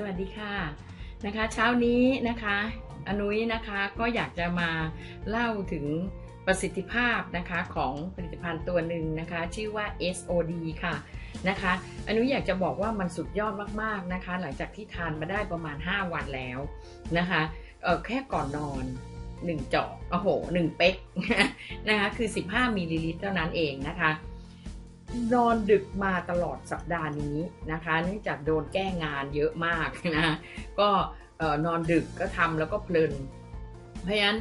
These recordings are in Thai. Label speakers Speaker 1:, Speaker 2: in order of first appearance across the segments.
Speaker 1: สวัสดีค่ะนะคะ เช้านี้นะคะอนุ้ยนะคะก็อยากจะมาเล่าถึงประสิทธิภาพนะคะของผลิตภัณฑ์ตัวหนึ่งนะคะ ชื่อว่า SOD ค่ะนะคะอนุ้ยอยากจะบอกว่ามันสุดยอดมากๆนะคะ หลังจากที่ทานมาได้ประมาณ 5 วันแล้วนะคะเออแค่ก่อนนอน1เจาะโอ้โห1เป๊กนะคะคือ 15มิลลิลิตรเท่านั้นเองนะคะ นอนดึกมาตลอดสัปดาห์นี้นะคะ เนื่องจากโดนแก้งานเยอะมากนะ ก็นอนดึกก็ทำแล้วก็เพลิน เพราะฉะนั้น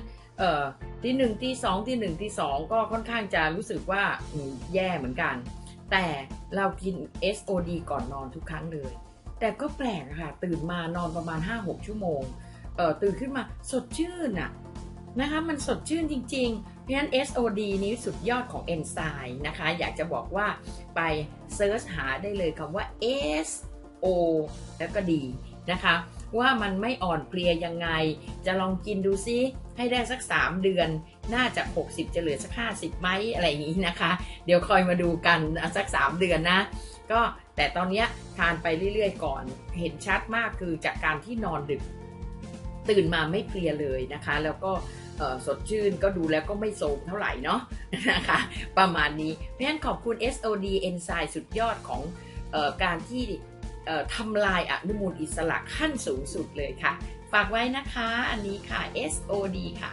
Speaker 1: ที่หนึ่งที่สองที่หนึ่งที่สองก็ค่อนข้างจะรู้สึกว่าแย่เหมือนกัน แต่เรากิน SOD ก่อนนอนทุกครั้งเลย แต่ก็แปลกค่ะ ตื่นมานอนประมาณ 5-6 ชั่วโมงตื่นขึ้นมาสดชื่นอะนะคะมันสดชื่นจริง ๆ เพราะฉะนั้น SOD นี้สุดยอดของเอนไซม์นะคะ อยากจะบอกว่าไปเซิร์ชหาได้เลยคำว่า SO แล้วก็ดีนะคะว่ามันไม่อ่อนเพลียยังไง จะลองกินดูซิให้ได้สัก 3 เดือน น่าจะ 60 จะเหลือสัก 50ไหมอะไรอย่างนี้นะคะ เดี๋ยวคอยมาดูกันสัก 3 เดือนนะ ก็แต่ตอนนี้ทานไปเรื่อยๆ ก่อน เห็นชัดมากคือจากการที่นอนดึก ตื่นมาไม่เพลียเลยนะคะ แล้วก็ สดชื่นก็ดูแล้วก็ไม่โสมเท่าไหร่เนาะนะคะประมาณนี้เพราะฉะนั้นขอบคุณ SOD Enzyme สุดยอดของอการที่ทำลายอนุมูลอิสระขั้นสูงสุดเลยค่ะ ฝากไว้นะคะอันนี้ค่ะ SOD ค่ะ